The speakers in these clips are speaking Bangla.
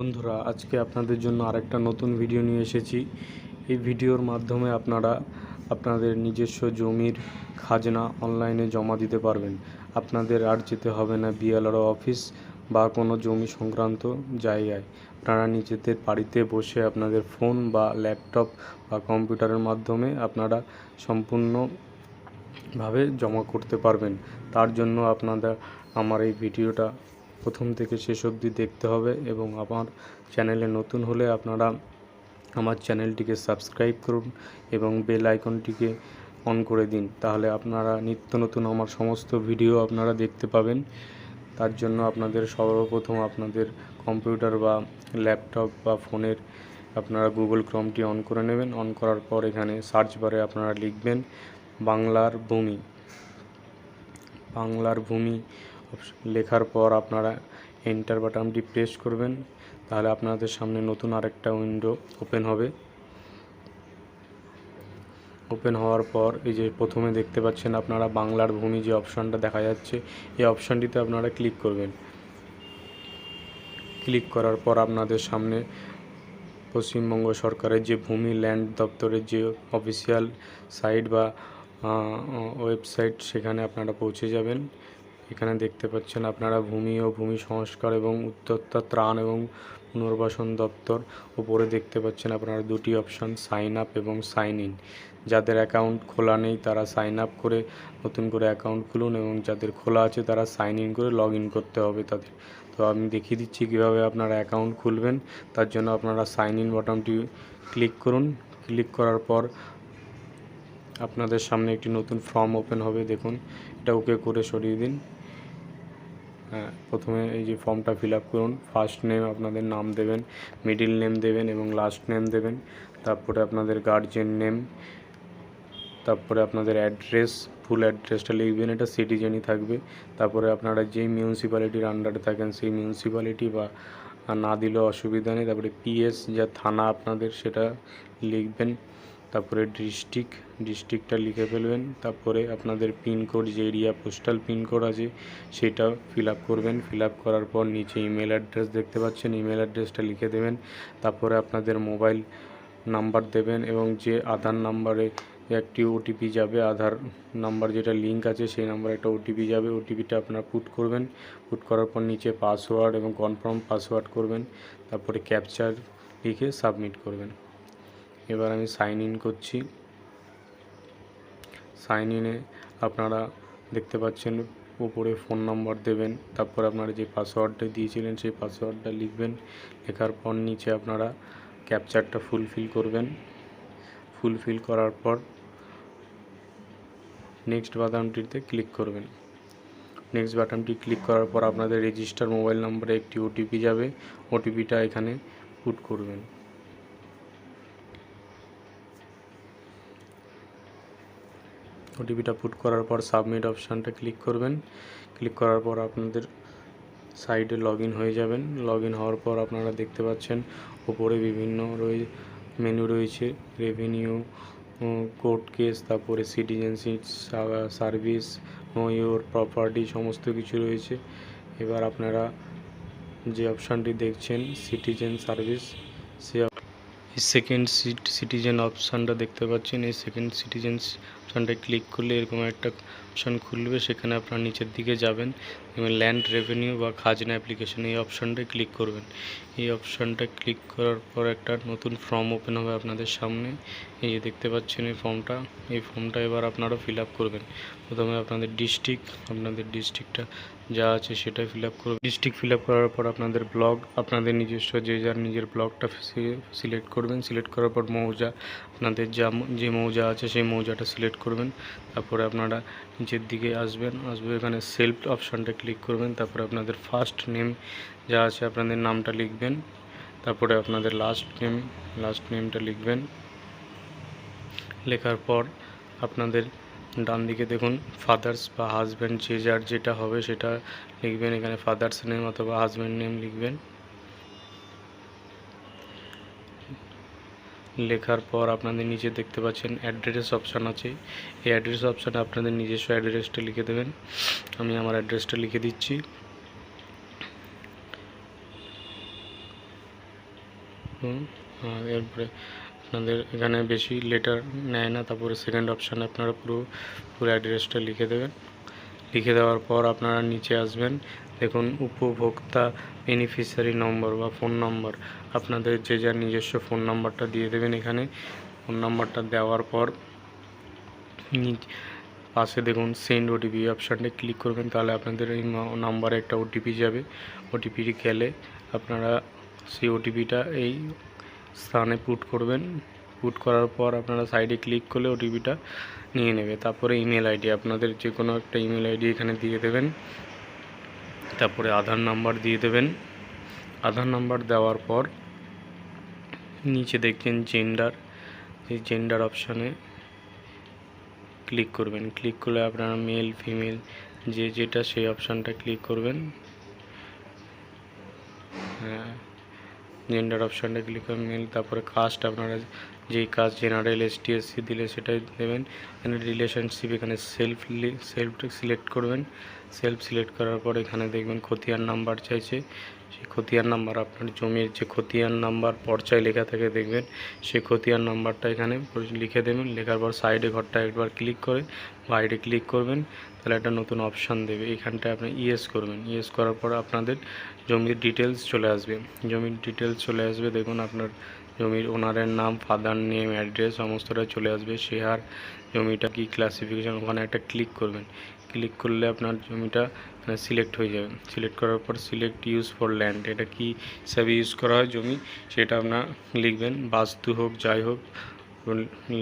বন্ধুরা, আজকে আপনাদের জন্য আরেকটা নতুন ভিডিও নিয়ে এসেছি। এই ভিডিওর মাধ্যমে আপনারা আপনাদের নিজস্ব জমির খাজনা অনলাইনে জমা দিতে পারবেন। আপনাদের আর যেতে হবে না বিএলআরও অফিস বা কোনো জমি সংক্রান্ত জায়গায়। আপনারা নিজেদের বাড়িতে বসে আপনাদের ফোন বা ল্যাপটপ বা কম্পিউটারের মাধ্যমে আপনারা সম্পূর্ণভাবে জমা করতে পারবেন। তার জন্য আপনাদের, আমার এই ভিডিওটা প্রথম থেকে শেষ অবধি দেখতে হবে এবং আমার চ্যানেলে নতুন হলে আপনারা আমার চ্যানেলটিকে সাবস্ক্রাইব করুন এবং বেল আইকনটিকে অন করে দিন। তাহলে আপনারা নিত্য নতুন আমার সমস্ত ভিডিও আপনারা দেখতে পাবেন। তার জন্য আপনাদের সর্বপ্রথম আপনাদের কম্পিউটার বা ল্যাপটপ বা ফোনের আপনারা গুগল ক্রমটি অন করে নেবেন। অন করার পর এখানে সার্চ বারে আপনারা লিখবেন বাংলার ভূমি। বাংলার ভূমি লেখার পর আপনারা এন্টার বাটনটি প্রেস করবেন, তাহলে আপনাদের সামনে নতুন আরেকটা উইন্ডো ওপেন হবে। ওপেন হওয়ার পর এই যে প্রথমে দেখতে পাচ্ছেন আপনারা বাংলার ভূমি যে অপশানটা দেখা যাচ্ছে, এই অপশানটিতে আপনারা ক্লিক করবেন। ক্লিক করার পর আপনাদের সামনে পশ্চিমবঙ্গ সরকারের যে ভূমি ল্যান্ড দপ্তরের যে অফিসিয়াল সাইট বা ওয়েবসাইট সেখানে আপনারা পৌঁছে যাবেন। এখানে দেখতে পাচ্ছেন আপনারা ভূমি ও ভূমি সংস্কার এবং উদ্যোক্তা ত্রাণ এবং পুনর্বাসন দপ্তর। উপরে দেখতে পাচ্ছেন আপনারা দুটি অপশান সাইন আপ এবং সাইন ইন যাদের অ্যাকাউন্ট খোলা নেই, তারা সাইন আপ করে নতুন করে অ্যাকাউন্ট খুলুন এবং যাদের খোলা আছে, তারা সাইন ইন করে লগ ইন করতে হবে তাদের। তো আমি দেখিয়ে দিচ্ছি কীভাবে আপনারা অ্যাকাউন্ট খুলবেন। তার জন্য আপনারা সাইন ইন বাটনটি ক্লিক করুন। ক্লিক করার পর আপনাদের সামনে একটি নতুন ফর্ম ওপেন হবে, দেখুন। এটা ওকে করে সরিয়ে দিন। প্রথমে এই যে ফর্মটা ফিল আপ করুন। ফার্স্ট নেম আপনাদের নাম দেবেন মিডিল নেম দেবেন এবং লাস্ট নেম দেবেন। তারপরে আপনাদের গার্জেন নেম তারপরে আপনাদের অ্যাড্রেস ফুল অ্যাড্রেসটা লিখবেন, এটা সিটিজেনই থাকবে। তারপরে আপনারা যেই মিউনিসিপ্যালিটির আন্ডারে থাকেন, সেই মিউনিসিপ্যালিটি বা না দিলেও অসুবিধা নেই। তারপরে পিএস যা থানা আপনাদের সেটা লিখবেন। তারপরে ডিস্ট্রিক্ট ডিস্ট্রিক্টটা লিখে ফেলবেন, তারপরে আপনাদের পিনকোড যে এরিয়া পোস্টাল পিনকোড আছে, সেটা ফিল করবেন ফিল করার পর নিচে ইমেল অ্যাড্রেস দেখতে পাচ্ছেন ইমেল অ্যাড্রেসটা লিখে দেবেন, তারপরে আপনাদের মোবাইল নাম্বার দেবেন এবং যে আধার নাম্বারে একটি ওটিপি যাবে, আধার নাম্বার যেটা লিঙ্ক আছে, সেই নাম্বারে একটা ওটিপি যাবে ওটিপিটা আপনারা পুট করবেন পুট করার পর নিচে পাসওয়ার্ড এবং কনফার্ম পাসওয়ার্ড করবেন, তারপরে ক্যাপচার লিখে সাবমিট করবেন। এবার আমি সাইন ইন করছি। সাইন ইনে আপনারা দেখতে পাচ্ছেন উপরে ফোন নাম্বার দেবেন, তারপর আপনারা যে পাসওয়ার্ডটা দিয়েছিলেন সেই পাসওয়ার্ডটা লিখবেন, লেখার পর নিচে আপনারা ক্যাপচারটা ফুলফিল করবেন। ফুলফিল করার পর নেক্সট বাটনটিতে ক্লিক করবেন। নেক্সট বাটনটি ক্লিক করার পর আপনাদের রেজিস্টার মোবাইল নম্বরে একটি ওটিপি যাবে। ওটিপিটা এখানে পুট করবেন। ওটিপিটা পুট করার পর সাবমিট অপশানটা ক্লিক করবেন। ক্লিক করার পর আপনাদের সাইটে লগ হয়ে যাবেন। লগ হওয়ার পর আপনারা দেখতে পাচ্ছেন উপরে বিভিন্ন রয়ে মেনু রয়েছে। রেভিনিউ কোর্ট কেস তারপরে সিটিজেনশিপ সার্ভিস ইউর প্রপার্টি সমস্ত কিছু রয়েছে। এবার আপনারা যে অপশানটি দেখছেন সিটিজেন সার্ভিস সে সেকেন্ড সিট সিটিজেন অপশানটা দেখতে পাচ্ছেন। এই সেকেন্ড সিটিজেন অপশানটা ক্লিক করলে এরকম একটা অপশান খুলবে। সেখানে আপনার নিচের দিকে যাবেন। এবং ল্যান্ড রেভিনিউ বা খাজনা অ্যাপ্লিকেশন এই অপশানটায় ক্লিক করবেন। এই অপশানটা ক্লিক করার পর একটা নতুন ফর্ম ওপেন হবে আপনাদের সামনে। এই যে দেখতে পাচ্ছেন এই ফর্মটা এই ফর্মটা এবার আপনারা ফিল আপ করবেন। প্রথমে আপনাদের ডিস্ট্রিক্ট আপনাদের ডিস্ট্রিক্টটা যা আছে সেটাই ফিল আপ করবেন ডিস্ট্রিক্ট ফিল আপ করার পর আপনাদের ব্লগ আপনাদের নিজস্ব যে যার নিজের ব্লগটা সিলেক্ট করবেন। সিলেক্ট করার পর মৌজা, আপনাদের যা যে মৌজা আছে সেই মৌজাটা সিলেক্ট করবেন। তারপরে আপনারা নিচের দিকে আসবেন, আসবে এখানে সেলফ অপশানটা ক্লিক করবেন। তারপরে আপনাদের ফার্স্ট নেম যা আছে আপনাদের নামটা লিখবেন। তারপরে আপনাদের লাস্ট নেম লাস্ট নেমটা লিখবেন। লেখার পর আপনাদের ডান দিকে দেখুন ফাদার্স বা হাজব্যান্ড যে যার যেটা হবে সেটা লিখবেন এখানে ফাদার্স নেম অথবা হাজব্যান্ড নেম লিখবেন। লেখার পর আপনাদের নিচে দেখতে পাচ্ছেন অ্যাড্রেস অপশান আছে। এই অ্যাড্রেস অপশানে আপনাদের নিজস্ব অ্যাড্রেসটা লিখে দেবেন। আমি আমার অ্যাড্রেসটা লিখে দিচ্ছি। এরপরে আপনাদের এখানে বেশি লেটার নেয় না, তারপরে সেকেন্ড অপশানে আপনারা পুরো পুরো অ্যাড্রেসটা লিখে দেবেন। লিখে দেওয়ার পর আপনারা নিচে আসবেন। দেখুন, উপভোক্তা বেনিফিশিয়ারি নম্বর বা ফোন নম্বর আপনাদের যে যার নিজস্ব ফোন নাম্বারটা দিয়ে দেবেন এখানে। ফোন নাম্বারটা দেওয়ার পর পাশে দেখুন সেন্ড ওটিপি অপশানটা ক্লিক করবেন, তাহলে আপনাদের এই নাম্বারে একটা ওটিপি যাবে। ওটিপিটি গেলে আপনারা সেই ওটিপিটা এই স্থানে পুট করবেন। পুট করার পর আপনারা সাইডে ক্লিক করলে ওটিপিটা নিয়ে নেবে। তারপরে ইমেল আইডি আপনাদের যে কোনো একটা ইমেল আইডি এখানে দিয়ে দেবেন। তারপরে আধার নাম্বার দিয়ে দেবেন। আধার নাম্বার দেওয়ার পর নিচে দেখছেন জেন্ডার এই জেন্ডার অপশানে ক্লিক করবেন। ক্লিক করলে আপনারা মেল ফিমেল যে যেটা সেই অপশানটা ক্লিক করবেন। হ্যাঁ। জেন্ডার অপশানটা ক্লিক করে মেল তারপরে কাস্ট আপনারা যেই caste general S T SC দিলে সেটাই দেবেন। এখানে রিলেশনশিপ এখানে সেলফ সেলফ সিলেক্ট করবেন। সেলফ সিলেক্ট করার পর এখানে দেখবেন খতিয়ার নাম্বার চাইছে। সেই খতিয়ান নাম্বার আপনার জমির যে খতিয়ান নাম্বার পর্চায় লেখা থাকে দেখবেন, সেই খতিয়ান নাম্বারটা এখানে লিখে দেবেন। লেখার পর সাইডে ঘরটা একবার ক্লিক করে বাইরে ক্লিক করবেন, তাহলে একটা নতুন অপশান দেবে। এখানটায় আপনি ইয়েস করবেন। ইয়েস করার পর আপনাদের জমির ডিটেলস চলে আসবে। জমির ডিটেলস চলে আসবে, দেখুন আপনার জমির ওনারের নাম, ফাদার নেম, অ্যাড্রেস, সমস্তটা চলে আসবে। শেয়ার জমিটা কি ক্লাসিফিকেশন ওখানে একটা ক্লিক করবেন। ক্লিক করলে আপনার জমিটা সিলেক্ট হয়ে যাবে সিলেক্ট করার পর সিলেক্ট ইউজ ফর ল্যান্ড এটা কি হিসাবে ইউজ করা হয় জমি? সেটা আপনার লিখবেন, বাস্তু হোক, যাই হোক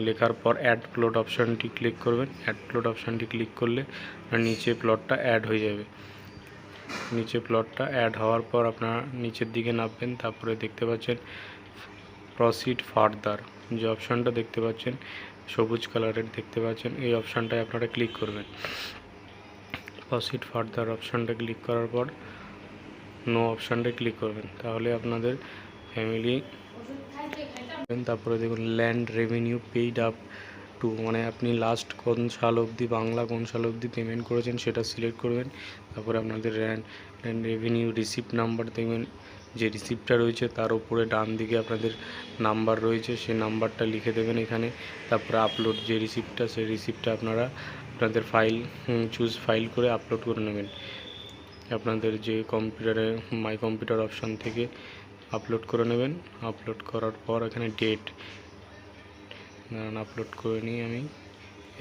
লেখার পর অ্যাড প্লট অপশানটি ক্লিক করবেন। অ্যাড প্লট অপশানটি ক্লিক করলে আপনার নিচে প্লটটা অ্যাড হয়ে যাবে। নিচে প্লটটা অ্যাড হওয়ার পর আপনারা নিচের দিকে নামবেন, তারপরে দেখতে পাচ্ছেন প্রসিড ফার্দার যে অপশানটা দেখতে পাচ্ছেন, সবুজ কালারের দেখতে পাচ্ছেন, এই অপশানটায় আপনারা ক্লিক করবেন। প্রসিড ফার্দার অপশানটা ক্লিক করার পর নো অপশানটা ক্লিক করবেন। তাহলে আপনাদের ফ্যামিলি তারপরে দেখুন land revenue paid up to মানে আপনি লাস্ট কোন সাল অবধি বাংলা কোন সাল অবধি পেমেন্ট করেছেন সেটা সিলেক্ট করবেন। তারপরে আপনাদের ল্যান্ড রেভিনিউ রিসিপ্ট নাম্বার দেখবেন। যে রিসিপ্টটা রয়েছে তার উপরে ডান দিকে আপনাদের নাম্বার রয়েছে, সেই নাম্বারটা লিখে দেবেন এখানে। তারপরে আপলোড যে রিসিপ্টটা সেই রিসিপ্টটা আপনারা আপনাদের ফাইল চুজ ফাইল করে আপলোড করে নেবেন। আপনাদের যে কম্পিউটারে মাই কম্পিউটার অপশান থেকে আপলোড করে নেবেন। আপলোড করার পর এখানে ডেট আপলোড করে নিই আমি।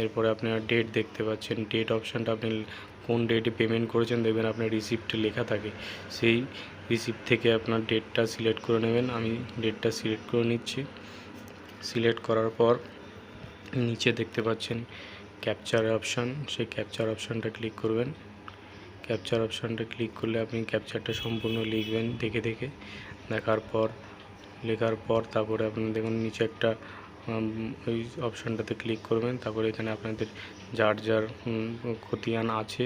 এরপরে আপনারা ডেট দেখতে পাচ্ছেন। ডেট অপশানটা আপনি কোন ডেটে পেমেন্ট করেছেন, দেখবেন আপনার রিসিপ্টে লেখা থাকে। সেই রিসিপ্ট থেকে আপনার ডেটটা সিলেক্ট করে নেবেন। আমি ডেটটা সিলেক্ট করে নিচ্ছি। সিলেক্ট করার পর নিচে দেখতে পাচ্ছেন ক্যাপচার অপশান সেই ক্যাপচার অপশানটা ক্লিক করবেন। ক্যাপচার অপশানটা ক্লিক করলে আপনি ক্যাপচারটা সম্পূর্ণ লিখবেন দেখে দেখে। দেখার পর, লেখার পর তারপরে আপনি দেখুন নিচে একটা ওই অপশানটাতে ক্লিক করবেন। তারপরে এখানে আপনাদের যার যার খতিয়ান আছে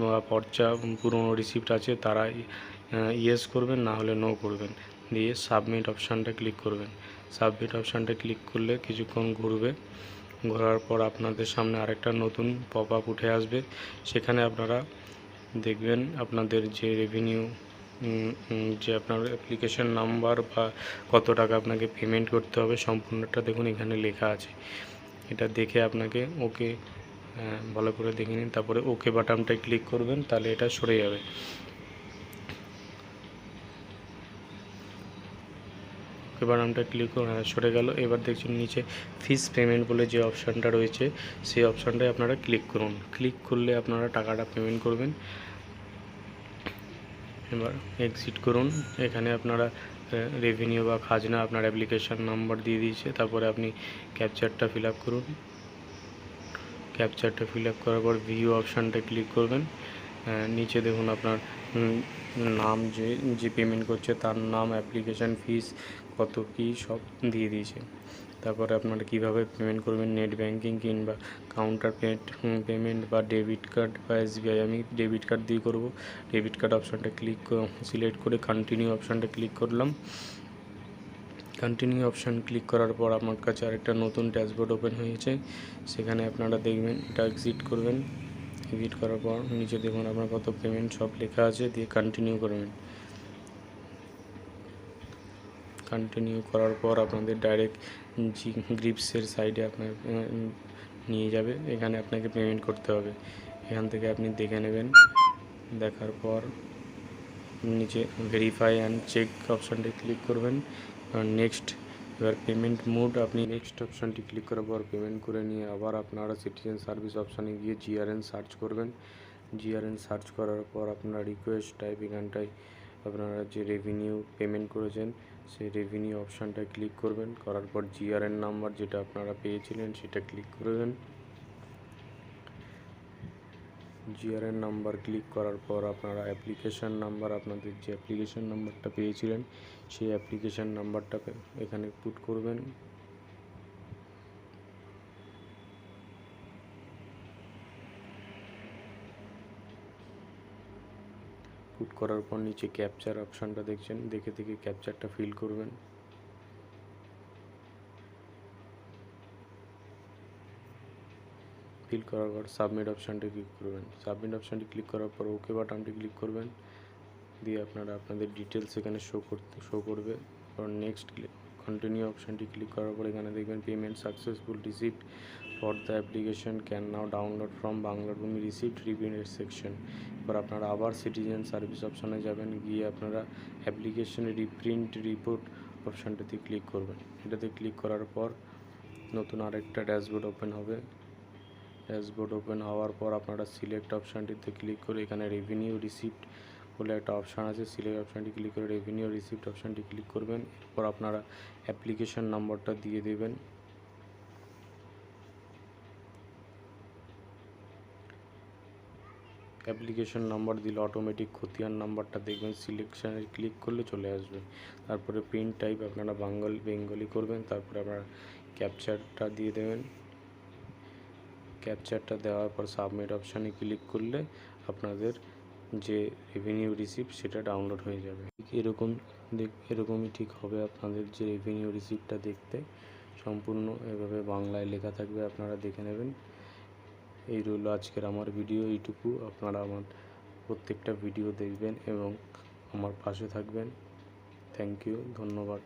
বা পর্চা পুরনো রিসিপ্ট আছে তারা ইয়েস করবেন, না হলে নো করবেন। দিয়ে সাবমিট অপশানটা ক্লিক করবেন। সাবমিট অপশানটা ক্লিক করলে কিছুক্ষণ ঘুরবে। ঘোরার পর আপনাদের সামনে আরেকটা নতুন পপ আপ উঠে আসবে। সেখানে আপনারা দেখবেন আপনাদের যে রেভিনিউ যে আপনার অ্যাপ্লিকেশন নাম্বার বা কত টাকা আপনাকে পেমেন্ট করতে হবে সম্পূর্ণটা দেখুন এখানে লেখা আছে। এটা দেখে আপনাকে ওকে ভালো করে দেখে নিন। তারপরে ওকে বাটনটায় ক্লিক করবেন, তাহলে এটা সরে যাবে। ওকে বাটনটা ক্লিক করুন হ্যাঁ সরে গেল। এবার দেখছেন নিচে ফিস পেমেন্ট বলে যে অপশানটা রয়েছে, সেই অপশানটায় আপনারা ক্লিক করুন। ক্লিক করলে আপনারা টাকাটা পেমেন্ট করবেন। এবার এক্সিট করুন। এখানে আপনারা রেভিনিউ বা খাজনা, আপনার অ্যাপ্লিকেশান নাম্বার দিয়ে দিয়েছে। তারপরে আপনি ক্যাপচারটা ফিল করুন। ক্যাপচারটা ফিল করার পর ভিউ অপশানটা ক্লিক করবেন। নিচে দেখুন আপনার নাম যে যে পেমেন্ট করছে তার নাম অ্যাপ্লিকেশান ফিস কত কী সব দিয়ে দিয়েছে। তারপরে আপনারা কীভাবে পেমেন্ট করবেন নেট ব্যাঙ্কিং কিংবা কাউন্টার পেমেন্ট পেমেন্ট বা ডেবিট কার্ড বা এসবিআই আমি ডেবিট কার্ড দিয়ে করব। ডেবিট কার্ড অপশানটা ক্লিক সিলেক্ট করে কন্টিনিউ অপশানটা ক্লিক করলাম। কন্টিনিউ অপশান ক্লিক করার পর আমার কাছে আরেকটা নতুন ড্যাশবোর্ড ওপেন হয়েছে। সেখানে আপনারা দেখবেন, এটা এক্সিট করবেন। এক্সিট করার পর নিচে দেখুন আপনার কত পেমেন্ট সব লেখা আছে, দিয়ে কন্টিনিউ করবেন। কন্টিনিউ করার পর আপনাদের ডাইরেক্ট জি গ্রিপসের সাইডে আপনার নিয়ে যাবে। এখানে আপনাকে পেমেন্ট করতে হবে। এখান থেকে আপনি দেখে নেবেন। দেখার পর নিচে ভেরিফাই অ্যান্ড চেক অপশানটি ক্লিক করবেন। নেক্সট এবার পেমেন্ট মোড আপনি নেক্সট অপশানটি ক্লিক করার পর পেমেন্ট করে নিয়ে আবার আপনারা সিটিজেন সার্ভিস অপশানে গিয়ে জিআরএন সার্চ করবেন। জিআরএন সার্চ করার পর আপনারা রিকোয়েস্ট টাইপ এখানটায় আপনারা যে রেভিনিউ পেমেন্ট করেছেন, সেই রেভিনিউ অপশানটায় ক্লিক করবেন। করার পর জিআরএন নাম্বার যেটা আপনারা পেয়েছিলেন, সেটা ক্লিক করবেন জিআরএন নাম্বার ক্লিক করার পর আপনারা অ্যাপ্লিকেশান নাম্বার আপনাদের যে অ্যাপ্লিকেশান নাম্বারটা পেয়েছিলেন, সেই অ্যাপ্লিকেশান নাম্বারটা এখানে পুট করবেন। পুট করার পর নিচে ক্যাপচার অপশানটা দেখছেন, দেখে দেখে ক্যাপচারটা ফিল করবেন। ফিল করার পর সাবমিট অপশানটি ক্লিক করবেন। সাবমিট অপশানটি ক্লিক করার পর ওকে বাটনটি ক্লিক করবেন। দিয়ে আপনারা আপনাদের ডিটেলস এখানে শো করতে শো করবে। আর নেক্সট কন্টিনিউ অপশানটি ক্লিক করার পর এখানে দেখবেন payment successful receipt for the application can now download from Bangla Bhumi receipt রিভিউনের section এবার আপনারা আবার সিটিজেন সার্ভিস অপশানে যাবেন। গিয়ে আপনারা অ্যাপ্লিকেশন রিপ্রিন্ট রিপোর্ট অপশানটাতে ক্লিক করবেন। এটাতে ক্লিক করার পর নতুন আরেকটা ড্যাশবোর্ড ওপেন হবে। ড্যাশবোর্ড ওপেন হওয়ার পর আপনারা সিলেক্ট অপশানটিতে ক্লিক করে এখানে রেভিনিউ রিসিপ্ট বলে একটা অপশান আছে। সিলেক্ট অপশানটি ক্লিক করে রেভিনিউ রিসিপ্ট অপশানটি ক্লিক করবেন। এরপর আপনারা অ্যাপ্লিকেশন নাম্বারটা দিয়ে দেবেন। অ্যাপ্লিকেশন নাম্বার দিলে অটোমেটিক খতিয়ান নাম্বারটা দেখবেন। সিলেকশানে ক্লিক করলে চলে আসবে। তারপরে প্রিন্ট টাইপ আপনারা বাঙ্গাল বেঙ্গলি করবেন। তারপরে আপনারা ক্যাপচারটা দিয়ে দেবেন। ক্যাপচারটা দেওয়ার পর সাবমিট অপশানে ক্লিক করলে আপনাদের যে রেভিনিউ রিসিপ্ট সেটা ডাউনলোড হয়ে যাবে। ঠিক এরকম এরকমই ঠিক হবে আপনাদের যে রেভিনিউ রিসিপ্টটা দেখতে। সম্পূর্ণ এভাবে বাংলায় লেখা থাকবে, আপনারা দেখে নেবেন। এই রইল আজকের আমার ভিডিও এইটুকু। আপনারা আমার প্রত্যেকটা ভিডিও দেখবেন এবং আমার পাশে থাকবেন। থ্যাংক ইউ ধন্যবাদ।